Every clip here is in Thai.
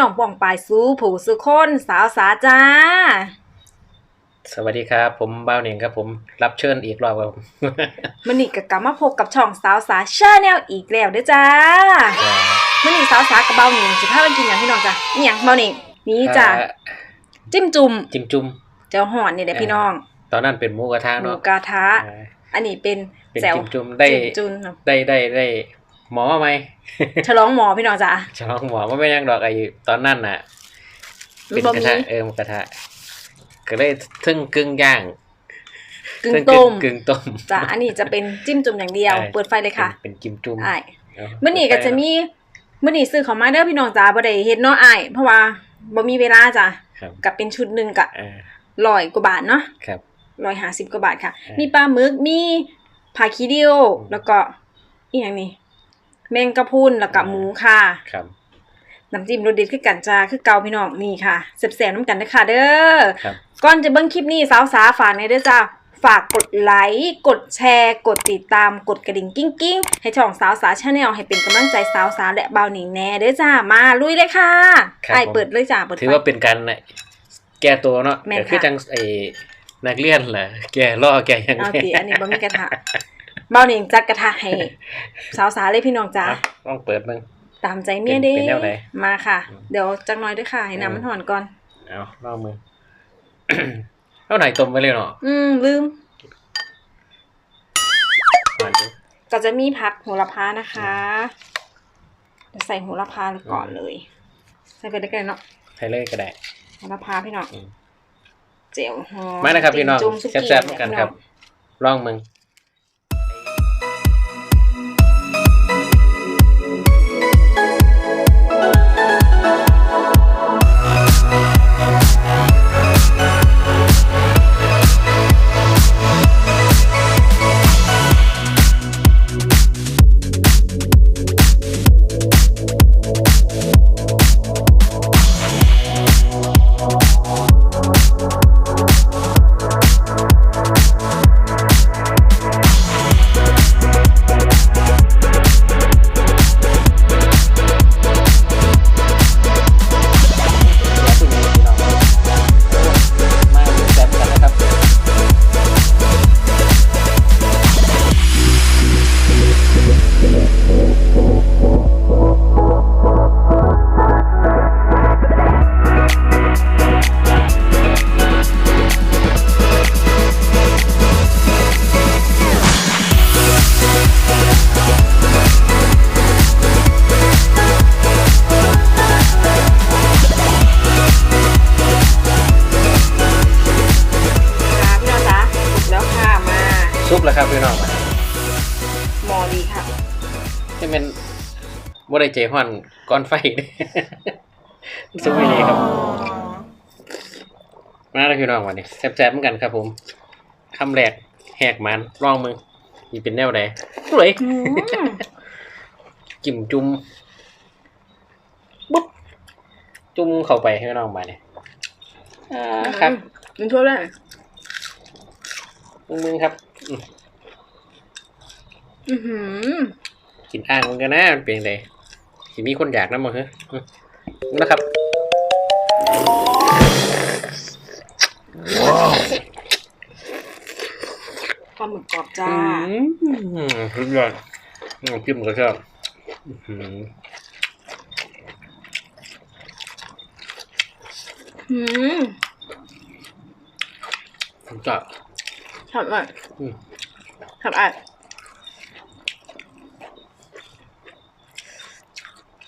วัสดีค่ะพี่น้องป่องปายสู้ผู้สุคนสาวสาจ้า สวัสดีครับ ผมบ้าวเหน่งครับ ผมรับเชิญอีกรอบครับผมมันนี่ก็กลับมาพบกับช่องสาวสาชาแนลอีกแล้วเด้อจ้ามันนี่สาวสากับเบาหนิงสิพาไปกินอย่างพี่น้องจ้ะนี่อย่างเบาหนิงนี่จ้ะเอ่อจิ้มจุ่มจิ้มจุ่มเจ้าห่อนนี่แหละพี่น้อง ตอนนั้นเป็นหมูกระทะหมูเนาะกระทะเอออันนี้เป็นเป็นแจ่วจิ้มจุ่มได้จิ้มจุ่มเนาะ ได้ได้ได้ หมอไหมฉลองหมอพี่น้องจ้ะฉลองหมอว่าไม่ยังดอกไอ้ตอนนั้นน่ะ เป็นบะกระหทะมี่เออหมูกระทะก็เลยทึ่งกึ่งย่างกึ่งทึ่ต้มกึ่งต้มจ้ะอันนี้จะเป็นจิ้มจุ่มอย่างเดียวใช่เปิดไฟเลยค่ะ เป็นเป็นจิ้มจุ่มอ้ายเอามื้อนี้ก็จะมีมื้อนี้ซื้อของมาเด้อพี่น้องจ้าบ่ได้เฮ็ดเนาะอ้ายเพราะว่าบ่มีเวลาจ้ะครับกับเป็นชุดหนึงก็อ่าร้อยกว่าบาทเนาะครับร้อยห้าสิบกว่าบาทค่ะอ่ามีมีปลาหมึกมีผักคีดิโออืมแล้วก็อีกอย่างนี้ แมงกะพรุนแล้วก็อ่าหมูค่ะ ครับ น้ำจิ้มรสเด็ดคือกันจ้าคือเกาพี่น้องนี่ค่ะแซ่บๆน้ำกันเด้อค่ะเด้อครับ ก่อนจะเบิ่งคลิปนี้สาวสาฝากในอยเด้อจ้าฝากกดไลค์กดแชร์ กดติดตามกดกระดิ่งกิ้งกิ้งๆให้ช่องสาวสาชาแนลให้เป็นกำลังใจสาวสาและเบาหนิงแน่เด้อจ้ามาลุยเลยค่ะครับไอ้ายผม เปิดเลยจ้าเปิดถือไฟว่าเป็นการแก้ตัวเนาะแม่นก็คือค่ะจังไอ้นักเรียนแหละแก้ล่อแก้ยังเอาไงติอันนี้บ่มีกระทะ เบาหนิงจัดกระทะให้สาวสาเลยพี่น้องจ้าต้องเปิดมึงตามใจเมียเด้เป็นแนวไหนมาค่ะอืมเดี๋ยวจักหน้อยด้วยค่ะให้น้ำมันหอนก่อนเอาลองมือเอาไหนต้มไปเลยเนาะอืมลืมหวานดูก็จะมีผักโหระพานะคะเดี๋ยวใส่โหระพาก่อนเลย ใส่ไปได้กันเนาะใส่เลยก็ได้โหระพาพี่น้องอืมเจียวหอมมานะครับพี่น้องจิ้มจุ่มสุกี้แซ่บๆเหมือนกันครับลองมึง ได้ใจฮ้อนก่อนไฟเด้ซุปไม่ดีครับ มาแล้วพี่น้องวันนี้แซ่บๆเหมือนกันครับผมคำแรกแหกมันลองมึงมีเป็นแนวไหนสวยอืมจิ้มจุ่มปุ๊บจุ่มเข้าไปให้น้องมาเนี่ยอ่าครับมันช่วยได้มึงมึงครับอืมอือหือกินอ่างมันกันนะมันเป็นยังไง สิมีคนอยากนะมั้งฮะอืมนะครับปลาหมึกกรอบจ้าอืมสุดยอดอืมจิ้มก็ชอบอื้อหืออืมสุดยอดชอบมากอืมชอบอะ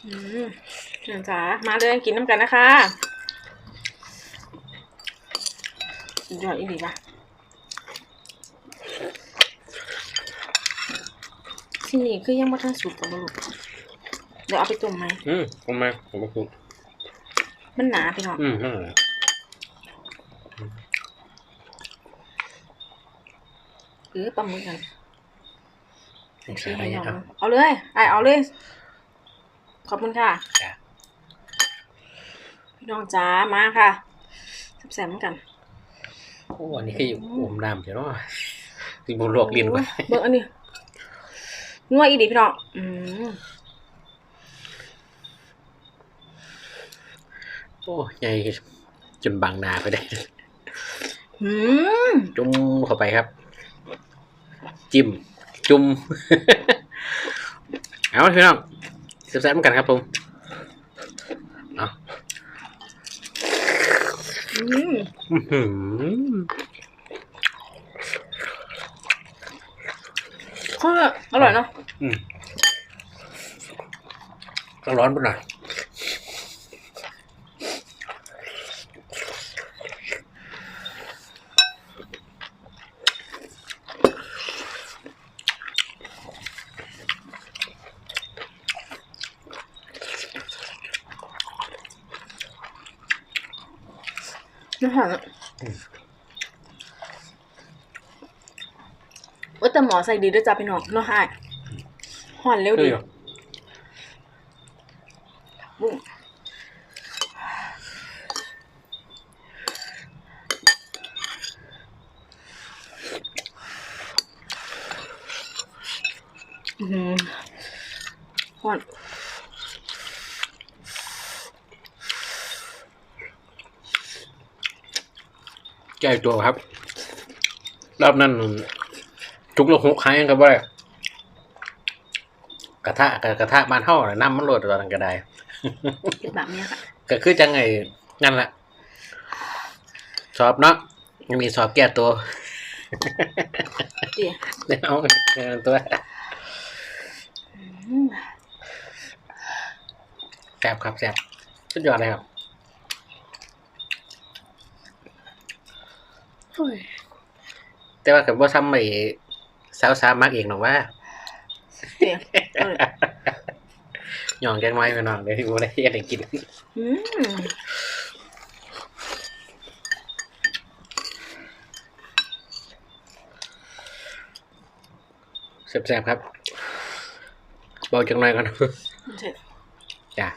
อืมเชิญจ้ามาเลยกินน้ำกันนะคะสุดยอดอีหลีป่ะที่นี่คือยังไม่ทันสุกกับลูกเดี๋ยวเอาไปต้มไหมอืมผมมาผมมาคุกมันหนาไปหน่อยอืมนั่นแหละเออปลาหมึกกันใส่พี่อะไรให้น้เนี่อยงครับเอาเลยไอเอาเลย ขอบคุณค่ะ จ้ะพี่น้องจ้ามาค่ะแซ่บๆเหมือนกัน โอ้อันนี้คืออยู่อมน้ำเดี๋ยวเนาะสิบุลวกลิ้นก่อนเบิ่งอันนี้นัวอีดีพี่น้องอืมโอ้ใหญ่จนบังหนาไปได้อืมจุ่มเข้าไปครับ จิ้ม จุ่ม เอาพี่น้อง แซ่บๆเหมือนกันครับผมเอาอืมอื้อหือก็อร่อยเนาะอืมต้องร้อนไปหน่อย ไม่หอมอะว่าแต่หมอใส่ดีด้วยจ้ะพี่น้องเนาะฮะหอนเร็วเฮ้ดียบุ้งอืมหอน แก้ตัวครับ รอบนั้นจุกละหกครั้งก็บ่ได้กระทะกับกระทะบ้านเฮาน่ะน้ำมันโหลดตอนนั้นก็ได้แบบเนี้ยค่ะก็คือจังไงนั่นแหละสอบเนาะยังมีสอบแก้ตัวเดี๋ยวเอาแก้ตัวอืมแซ่บครับแซ่บสุดยอดเลยครับโอ้ย แต่ว่ากับว่าทำไม่สาวสามากเองหรอกว่าเดี๋ยวเออหย่องแกงไม้ไปหน่อยเดี๋ยวที่กูได้เฮ็ดให้กินอืมแซ่บๆครับเบาจังหน่อยก่อนเสร็จจ้ะ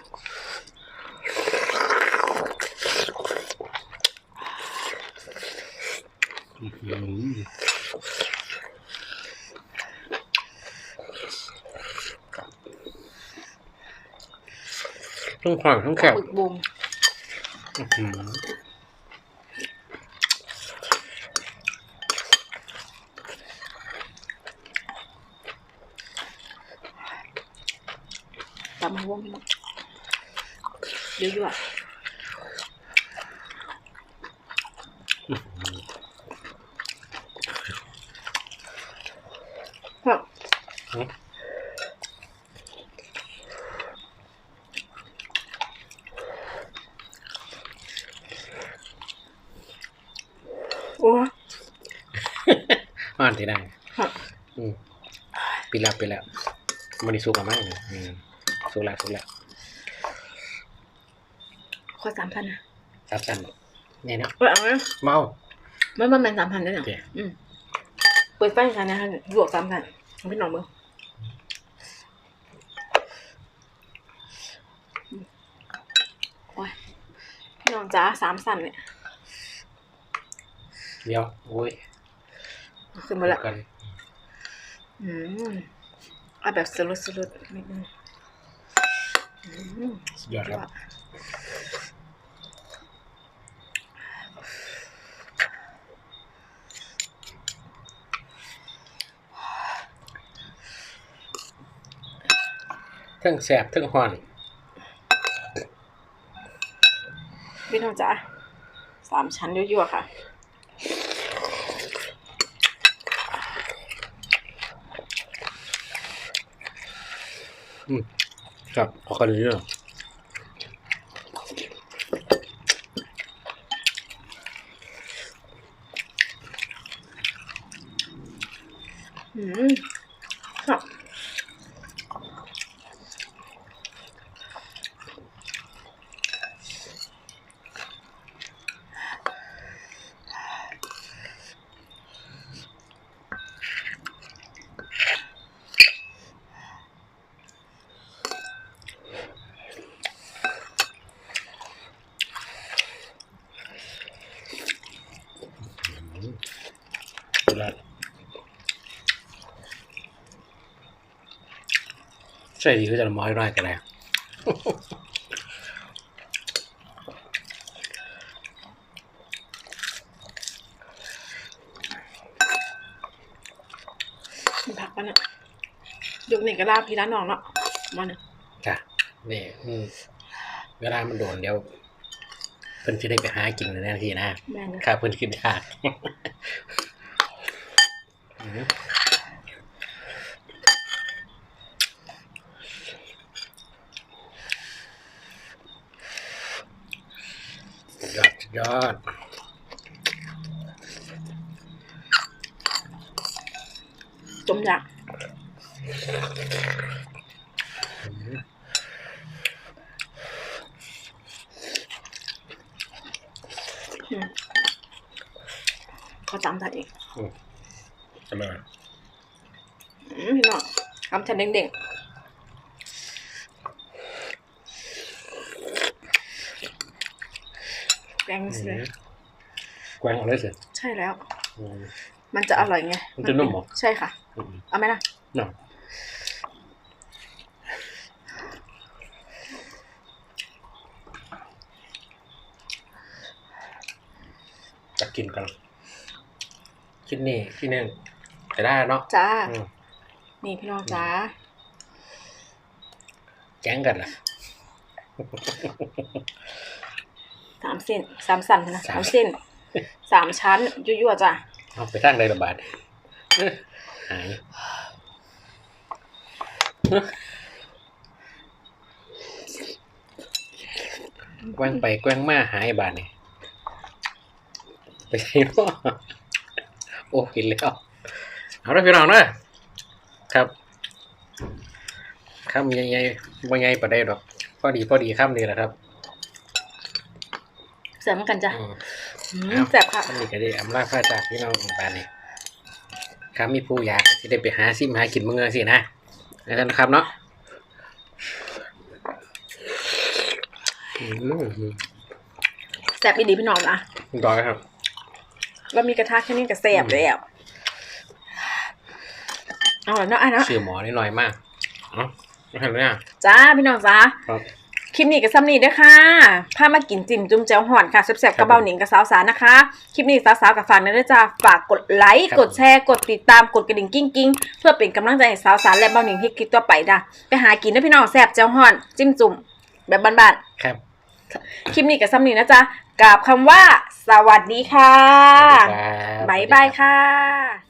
อื้อหือทั้งหอยทั้งแคบหมึกบุมอื้อหือตำมะม่วงพี่น้องเดี๋ยวด้วยครับโอ้ อ่านที่ได้ ครับ อืมปิด แล้วปิดแล้วมันนี่สุกกับมั้งอืมสุกแล้วสุกแล้วขอสามพันนะตัดกันเนี่ยเนาะเออเอาไหมเมาไม่ไม่เป็นสามพันได้หรอโอเคอืมเปิดไฟกันนะฮะหยวกสามพันเอาพี่น้องมือโอ้ยพี่น้องจ้าสามสั่นเนี่ยเดี๋ยวโอ้ยขึ้นมาละกัน อืมเอาแบบสลุดสลุดนิดนึงอืมสุดยอดครับเทั้งแสบเทั้งหอนพี่น้องจ้าสามชั้นยั่วๆค่ะ ครับพอกันเรื่อง 最低から回らなきゃね。ผักปะเนี่ยยุคนี้ก็ลาบพี่ร้านน้องเนาะมาเนี่ยจ้ะนี่อืมเวลามันโดนเดี๋ยว เพิ่นจะได้ไปหากินในนาทีน่นนค่ะเพิ่นคิดยาก อืม ยอดสุดยอด จมอยากอืมเขาจำทันอีกอร่อยอืมพี่น้องคำฉันเด้งๆ แกงสิเลยแกว้งเอาเลยสิใช่แล้วอืมมันจะอร่อยไง มันจะนุ่มเหรอ ใช่ค่ะอืมเอาไหมล่ะเนาะจะกินกัน คิดนี่ที่นี่จะได้เนาะ จ้าอืมนี่พี่น้องจ้า แจ้งกันล่ะ สามเส้นสามสันนะสามสามเส้นสามชั้นยั่วๆจ้ะเอาไปทางใดระบาดเอ้อหายแกว้งไปแกว้งมาหายบาดนี่ไปใส่พ่อโอ้กินแล้วเอาละพี่น้องนะครับข้ามใหญ่ๆบ่ใหญ่ปานใดดอกพอดีพอดีข้ามนี่แหละครับ เสริมกันจ้ะอืมอืมเอาแซ่บค่ะอันนี้ก็ได้อำลาพระจากพี่น้องบานนี้ครับมีผู้อยากที่ได้ไปหาซิมหากินเมืองสินะนั่นนะครับเนาะอืมแซ่บอีดีพี่น้องนะต่อเลยครับเรามีกระทะแค่นี้ก็แซ่บแล้วเอาละเนาะอะเนาะชื่อหมอนิดหน่อยมากเนาะไม่เห็นเลยอะจ้าพี่น้องจ้าครับ คลิปนี้กับซ้ำนี้เด้วยค่ะพามากินจิ้มจุ่มแจ่วห่อนค่ะแซ่บๆกระเบาหนิงกับสาวสานะคะ คลิปนี้สาวๆกับฝากนะด้วยจ้าฝากกดไลค์ครับกดแชร์ กดติดตาม กดกระดิ่งกิ้งกิ้งๆเพื่อเป็นกำลังใจให้สาวสาและเบาหนิงให้คลิปต่อไปจ้ะไปหากินนะพี่น้องแซ่บแจ่วห่อน จิ้มจุ่มแบบบ้านครับๆคลิปนี้กับซ้ำนี้นะจ๊ะกราบคำว่า สวัสดีค่ะสวัสดีครับบ๊ายบายค่ะ